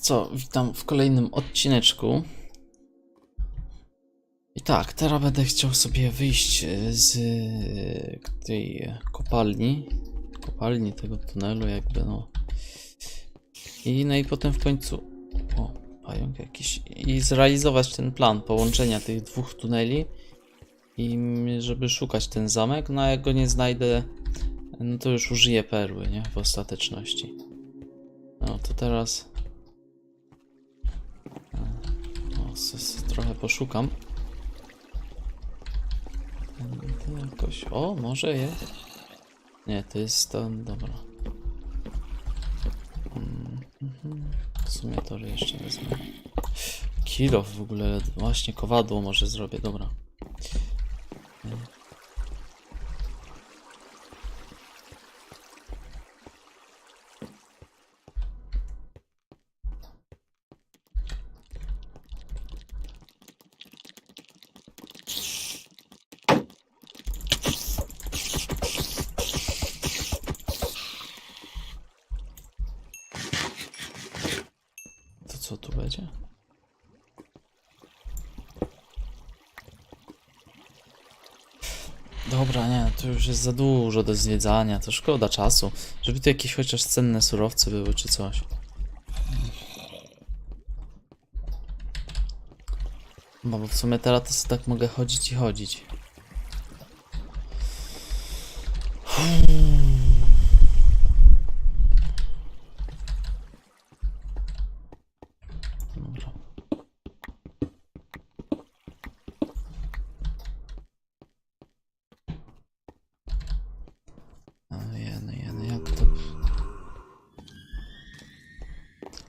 Co, witam w kolejnym odcineczku. I tak, teraz będę chciał sobie wyjść e, z e, tej kopalni. Kopalni tego tunelu, jakby no. I no i potem w końcu. O, pająk jakiś. I zrealizować ten plan połączenia tych dwóch tuneli. I żeby szukać ten zamek. No a jak go nie znajdę, no to już użyję perły, nie? W ostateczności. No to teraz. Trochę poszukam. Jakoś. O, może jest. Nie, to jest ten. Dobra. W sumie to jeszcze wezmę. Kilo w ogóle. Właśnie kowadło może zrobię, dobra. To co tu będzie? Dobra, nie, to już jest za dużo do zwiedzania, to szkoda czasu. Żeby tu jakieś chociaż cenne surowce były czy coś. Bo bo w sumie teraz to tak mogę chodzić i chodzić. Dobra. A jeny, jeny, jak to...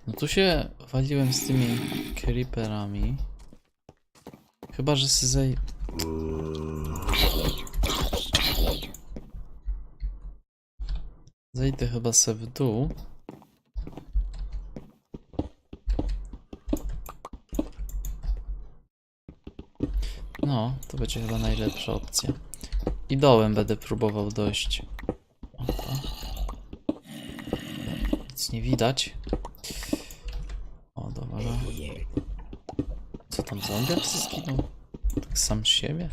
No tu się waliłem z tymi creeperami. Chyba, że się zaj... Zejdę chyba se w dół. No, to będzie chyba najlepsza opcja. I dołem będę próbował dojść. Opa. Nic nie widać. O, dobra. Co tam, zombiak skinął? Tak sam z siebie?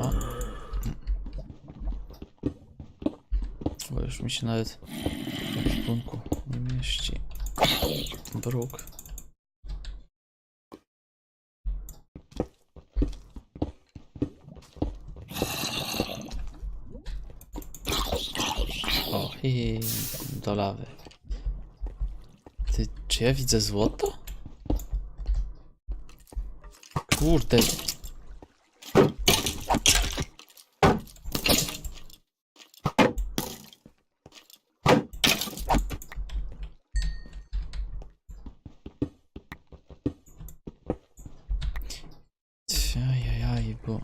O. Bo już mi się nawet w ekwipunku nie mieści. Bruk. O, i do lawy. Ty, czy ja widzę złoto? Kurde. Ajajaj, bo...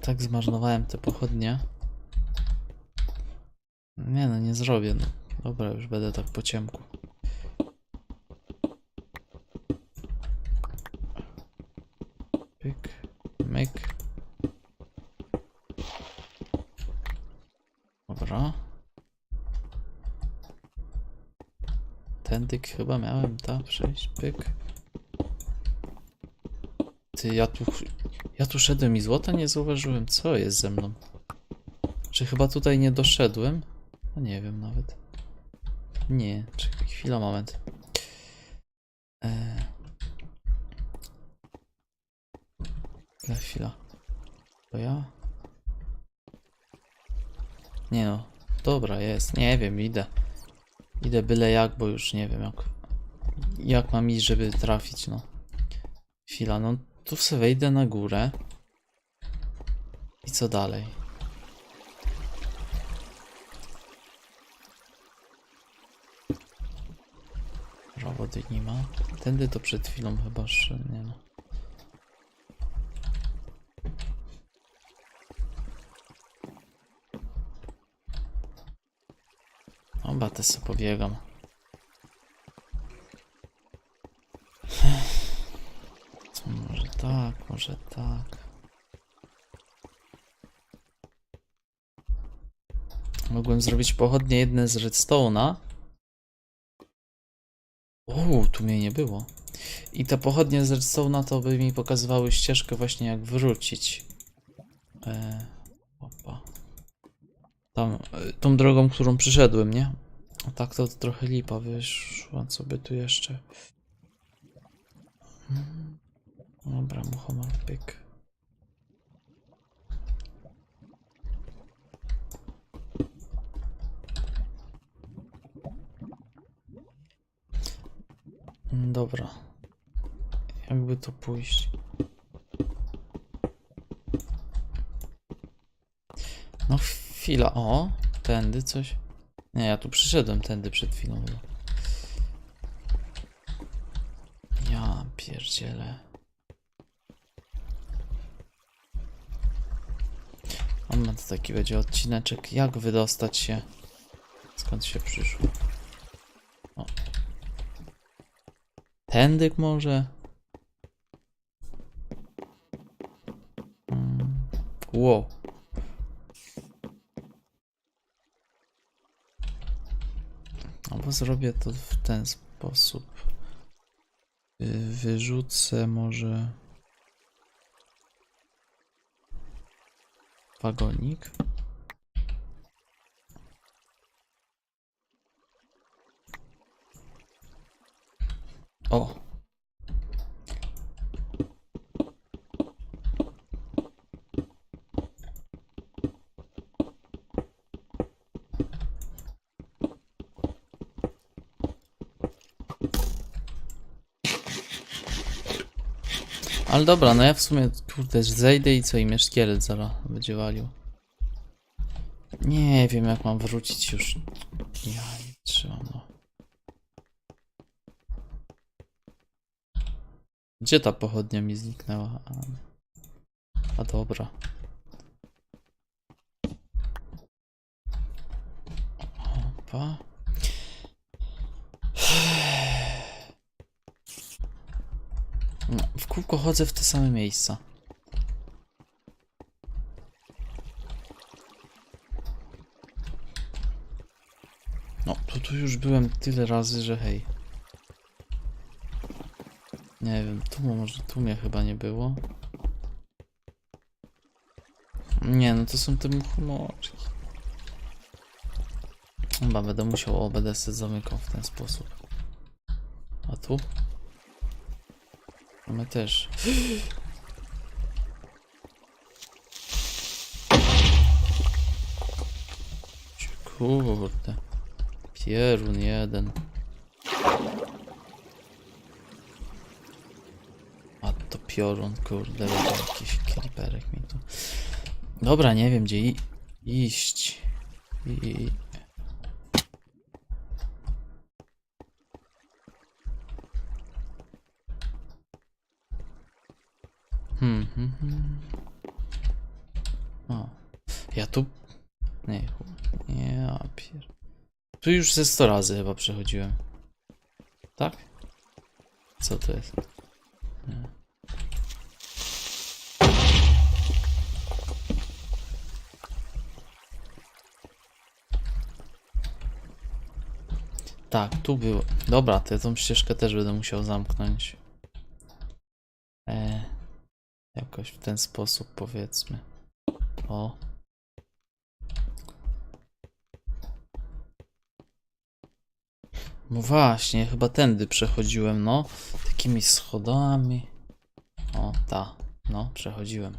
Tak zmarnowałem te pochodnie. Nie no, nie zrobię. No. Dobra, już będę tak po ciemku. Pyk, myk. Dobra. Tędy chyba miałem, tak, przejść, pyk. Ty, ja tu... Ja tu szedłem i złota nie zauważyłem. Co jest ze mną? Czy chyba tutaj nie doszedłem? No nie wiem nawet. Nie, czekaj, chwila, moment. Eee. Chwila. To ja? Nie no, dobra jest, nie wiem, idę. Idę byle jak, bo już nie wiem jak... Jak mam iść, żeby trafić, no. Chwila, no tu sobie wejdę na górę. I co dalej? Dobra, wody nie ma. Tędy to przed chwilą chyba że nie no. Oba te sobie pobiegam. Może tak, może tak. Mogłem zrobić pochodnie jedne z redstone'a. Tu mnie nie było. I te pochodnie z redstone'a to by mi pokazywały ścieżkę właśnie jak wrócić. E, opa. Tam, e, tą drogą, którą przyszedłem, nie? A tak to trochę lipa wyszła, co by tu jeszcze. Hmm. Dobra, muchomor, pyk. Dobra. Jakby to pójść? No chwila, o, tędy coś. Nie, ja tu przyszedłem tędy przed chwilą. Ja pierdzielę. A ma to taki będzie odcineczek, jak wydostać się, skąd się przyszło. O. Tędyk może? Wow. Albo zrobię to w ten sposób. Y, Wyrzucę może wagonik. O! Ale dobra, no ja w sumie, kurde, zejdę i co, i mnie szkielet będzie walił. Nie wiem, jak mam wrócić już. Ja nie trzymam, no. Gdzie ta pochodnia mi zniknęła? A, a dobra. Opa. W kółko chodzę w te same miejsca. No, to tu już byłem tyle razy, że hej. Nie wiem, tu może tu mnie chyba nie było. Nie, no to są te muchomorki. Chyba będę musiał, o, będę se zamykał w ten sposób. A tu? My też. Kurde. Pierun jeden. A to piorun, kurde, jakiś creeperek mi tu. Dobra, nie wiem gdzie i iść. I... Hmm, hmm, hmm. O. Ja tu... Nie, nie, pier... Tu już ze 100 razy chyba przechodziłem. Tak? Co to jest? Nie. Tak, tu było. Dobra, to ja tą ścieżkę też będę musiał zamknąć. E, jakoś w ten sposób powiedzmy. O. No właśnie, chyba tędy przechodziłem, no. Takimi schodami. O, ta. No, przechodziłem.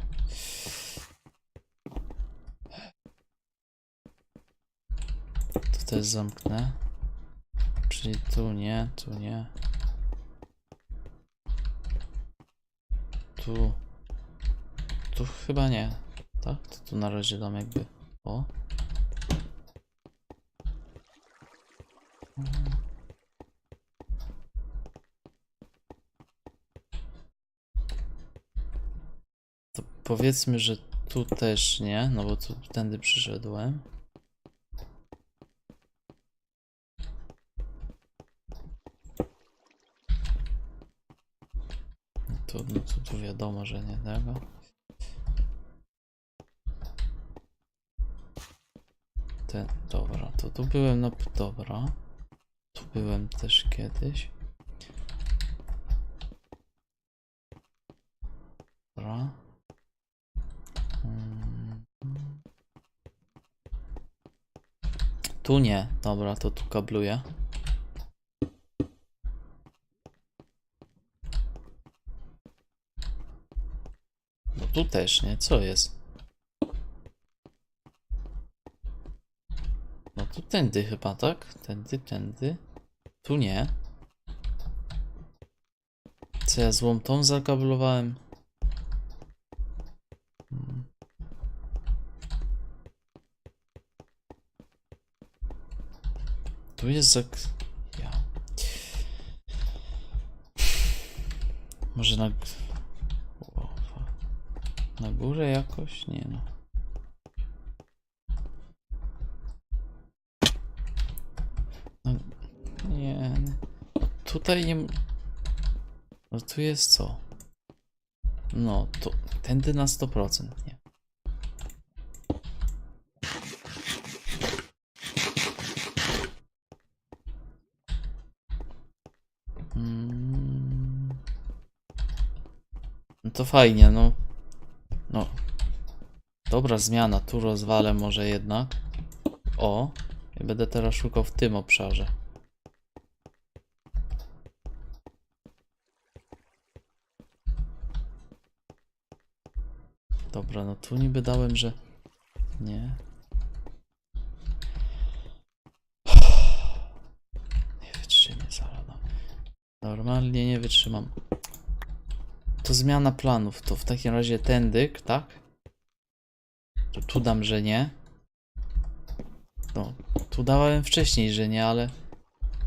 To też zamknę. Czyli tu nie, tu nie. Tu. Tu chyba nie. Tak? To tu na razie dam jakby. O. To powiedzmy, że tu też nie, no bo tu tędy przyszedłem. Tu, no tu, tu wiadomo, że nie tego. Ten, Dobra, to tu byłem na... Dobra. Tu byłem też kiedyś. Dobra. Mm. Tu nie. Dobra, to tu kabluję. No tu też nie. Co jest? No tu tędy chyba, tak? Tędy, tędy. Tu nie. Co ja złą tą zakablowałem? Hmm. Tu jest zak... Ja. Może na... Na górę jakoś? Nie. No, Tutaj nie. No tu jest co? No, to tędy na 100%, nie. Mm. No to fajnie, no. No. Dobra zmiana, tu rozwalę może jednak. O, ja będę teraz szukał w tym obszarze. Dobra, no tu niby dałem, że... Nie. Nie wytrzymie zaraz. no. Normalnie nie wytrzymam. To zmiana planów. To w takim razie tędyk, tak? To tu dam, że nie. No, tu dałem wcześniej, że nie, ale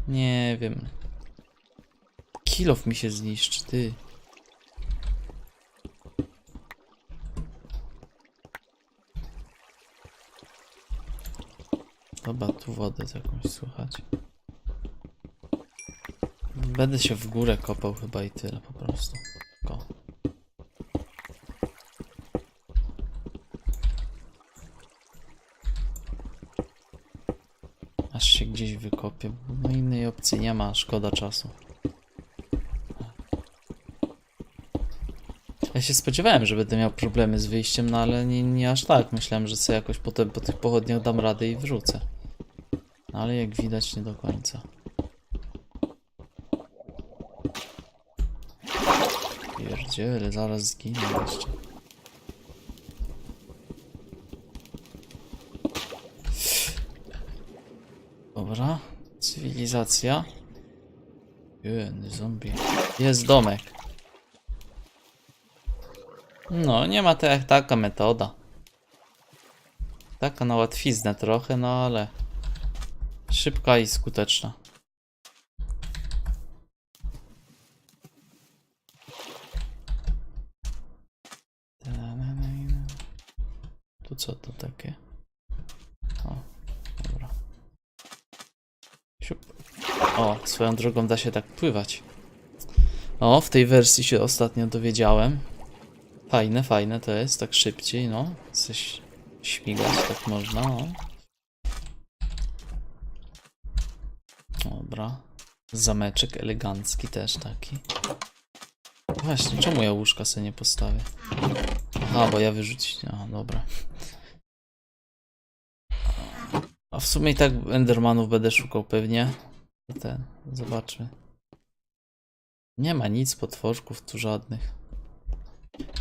nie wiem. Kilof mi się zniszczy, ty. Dobra, tu wodę jakąś słychać. Będę się w górę kopał chyba i tyle po prostu. Ko. Aż się gdzieś wykopię. No innej opcji nie ma, szkoda czasu. Ja się spodziewałem, że będę miał problemy z wyjściem, no ale nie, nie aż tak. Myślałem, że sobie jakoś potem po tych pochodniach dam radę i wrzucę. No ale jak widać nie do końca. Pierdziele, zaraz zginę jeszcze. Dobra, cywilizacja. Jeny, zombie. Jest domek. No, nie ma to jak taka metoda. Taka na łatwiznę trochę, no ale szybka i skuteczna. Tu co to takie? O, dobra. Siup. O, swoją drogą da się tak pływać. O, w tej wersji się ostatnio dowiedziałem. Fajne, fajne to jest, tak szybciej, no. Coś śmigać, tak można, o. Dobra. Zameczek elegancki też taki. Właśnie, czemu ja łóżka sobie nie postawię? Aha, bo ja wyrzucić. A, dobra. A w sumie i tak Endermanów będę szukał pewnie. Ten, zobaczmy. Nie ma nic, potworków tu żadnych.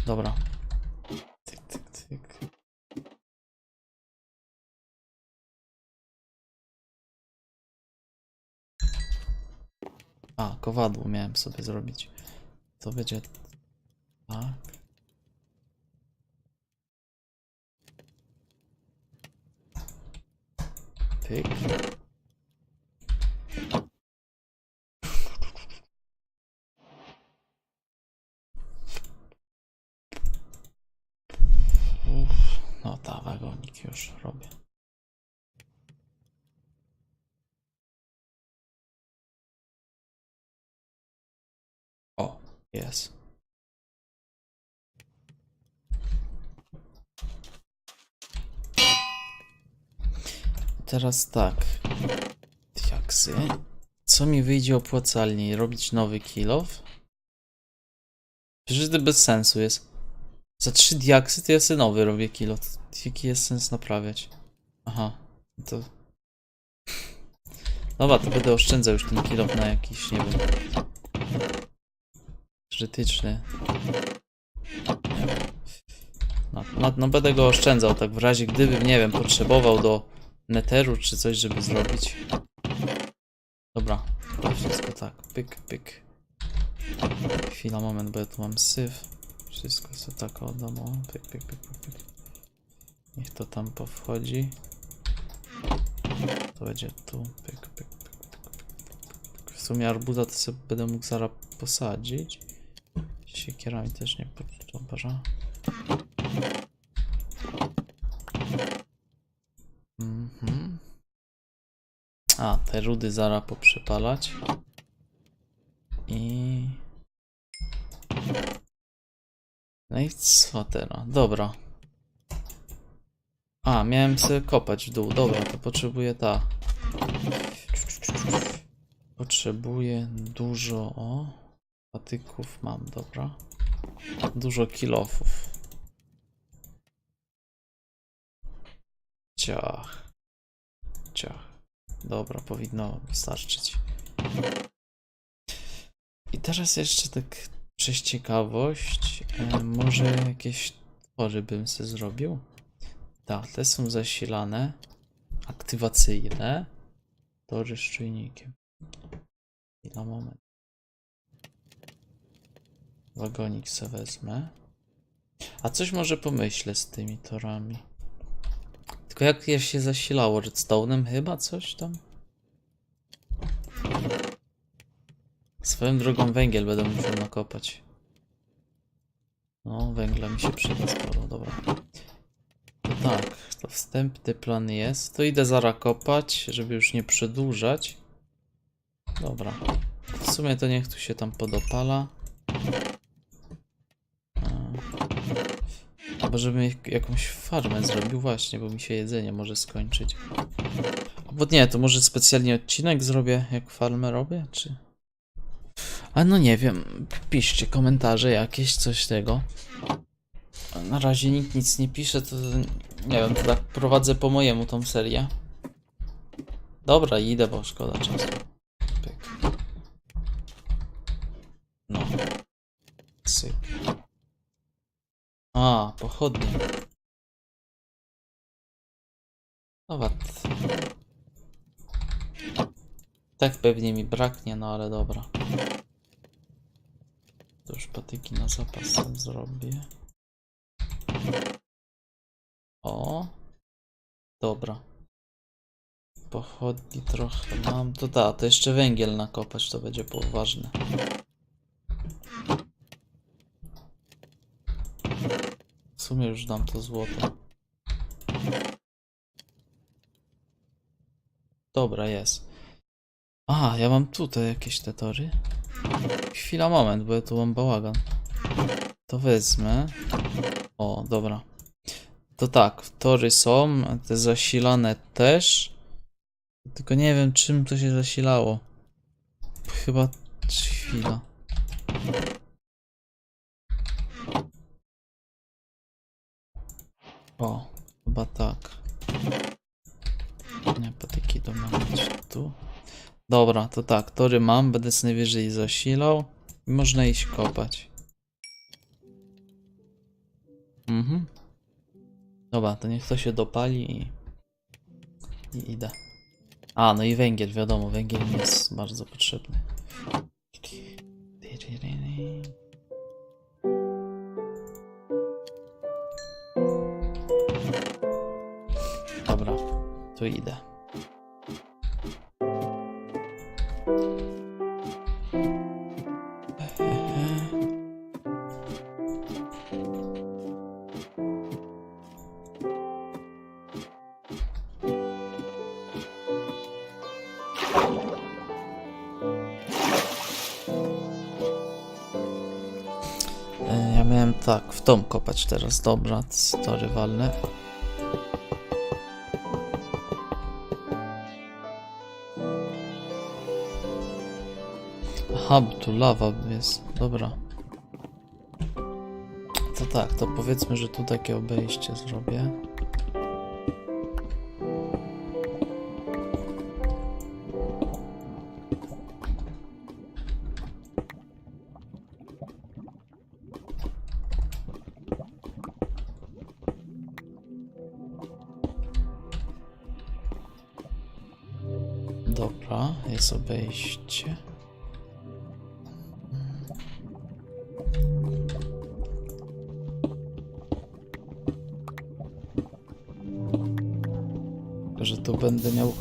Dobra. Tyk, tyk, A, kowadło miałem sobie zrobić. To będzie tak. Pyk. Uff, no ta wagonik już robię. Jest. teraz tak. Diaksy. Co mi wyjdzie opłacalniej? Robić nowy kilof? Przecież to bez sensu jest. Za trzy diaksy to ja sobie nowy robię kilo. Jaki jest sens naprawiać? Aha, no to... Dobra, to będę oszczędzał już ten kilof na jakiś, nie wiem... Wiem. No, no, no będę go oszczędzał, tak w razie gdybym, nie wiem, potrzebował do neteru czy coś, żeby zrobić. Dobra, wszystko tak, pyk, pyk. Chwila, moment, bo ja tu mam syf. Wszystko sobie tak oddam, o, pyk, pyk, pyk, pyk. Niech to tam powchodzi. To będzie tu, pyk, pyk, pyk, pyk. W sumie arbuza to sobie będę mógł zaraz posadzić. Siekierami też nie dobra. Mhm. A, te rudy zara poprzepalać. I... No i co teraz? Dobra. A, miałem sobie kopać w dół. Dobra, to potrzebuję ta. Potrzebuję dużo... O, patyków mam, dobra. Dużo kilofów. Ciach. Ciach. Dobra, powinno wystarczyć. I teraz jeszcze tak przez ciekawość, e, może jakieś twory bym sobie zrobił. Tak, te są zasilane, aktywacyjne, tory z czujnikiem. I na moment. Wagonik se wezmę. A coś może pomyślę z tymi torami. Tylko jak je się zasilało? Redstone'em chyba coś tam? Swoją drogą węgiel będę musiał nakopać. No, węgla mi się przyda sporo, dobra. To tak, to wstępny plan jest. To idę zaraz kopać, żeby już nie przedłużać. Dobra. W sumie to niech tu się tam podopala. A, Albo żebym jak- jakąś farmę zrobił właśnie, bo mi się jedzenie może skończyć. Albo nie, to może specjalnie odcinek zrobię, jak farmę robię, czy... A no nie wiem, piszcie komentarze jakieś, coś tego. Na razie nikt nic nie pisze, to nie wiem, to tak prowadzę po mojemu tą serię. Dobra, idę, bo szkoda czasu. Pyk. No. Syk. A, pochodnie. Dobra. Tak pewnie mi braknie, no ale dobra. To już patyki na zapas zrobię. O. Dobra. Pochodni trochę mam. To da, to jeszcze węgiel nakopać, to będzie poważne. Sumie już dam to złoto. Dobra, jest. A, ja mam tutaj jakieś te tory. Chwila, moment, bo ja tu mam bałagan. To wezmę. O, dobra. To tak, tory są, te zasilane też. Tylko nie wiem, czym to się zasilało. Chyba chwila. O, chyba tak. Nie, patyki mam mieć tu. Dobra, to tak, tory mam, będę sobie najwyżej zasilał. Można iść kopać. Mhm. Dobra, to niech to się dopali i... I idę. A, no i węgiel, wiadomo, węgiel jest bardzo potrzebny. To idę. E, Ja miałem tak, w tom kopać teraz, dobra, story walne. Aha, tu lawa jest. Dobra. To tak, to powiedzmy, że tu takie obejście zrobię. Tu będę miał.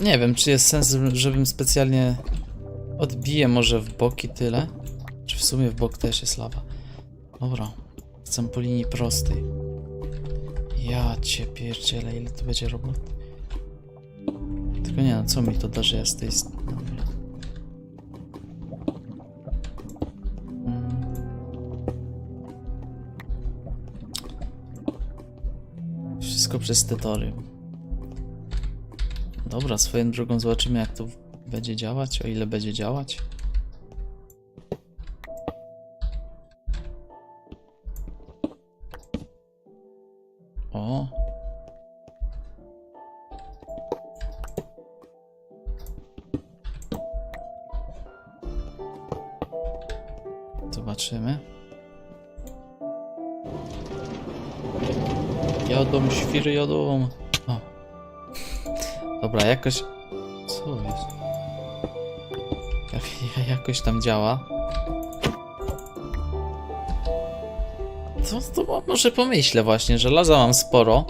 Nie wiem, czy jest sens, żebym specjalnie odbiję może w boki tyle. Czy w sumie w bok też jest lawa. Dobra, chcę po linii prostej. Ja cię pierdzielę, ile to będzie robot. Tylko nie no, co mi to da, że ja z tej strony... Mm. Wszystko przez te tory. Dobra, swoją drogą zobaczymy jak to będzie działać, o ile będzie działać. Świry. O. Dobra, jakoś... Co jest? Jak, jakoś tam działa. To, to mo- może pomyślę właśnie, że laza mam sporo.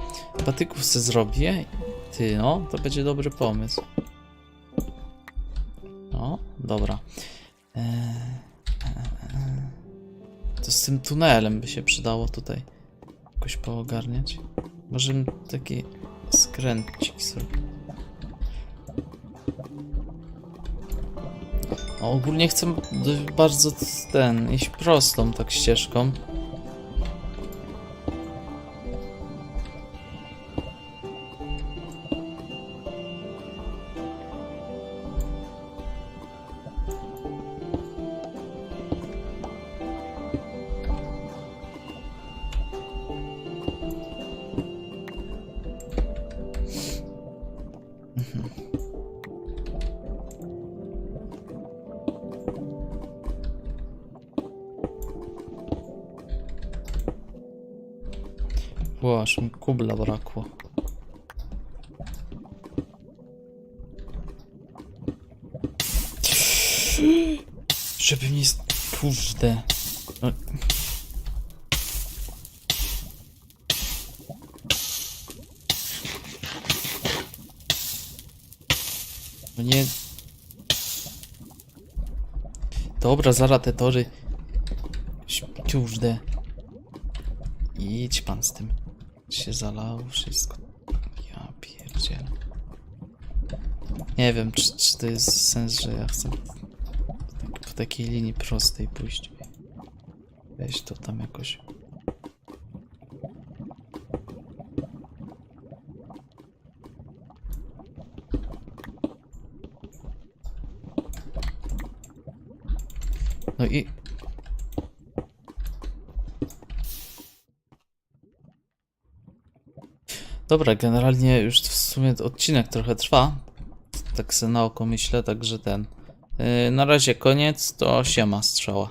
Patyków se zrobię. Ty, no, to będzie dobry pomysł. No, dobra. Eee, eee, to z tym tunelem by się przydało tutaj jakoś poogarniać. Może bym taki skręcik zrobił. No, ogólnie chcę bardzo ten, iść prostą tak ścieżką. Aż mi kubla brakło. Żeby mi... z- Kurde. No. No nie... Dobra, zara te tory. Kurde. Idź pan z tym. Się zalało wszystko. Ja pierdzielę. Nie wiem, czy, czy to jest sens, że ja chcę po takiej linii prostej pójść. Weź to tam jakoś. No i Dobra, generalnie już w sumie odcinek trochę trwa. Tak se na oko myślę, także ten. Yy, na razie koniec, to siema strzała.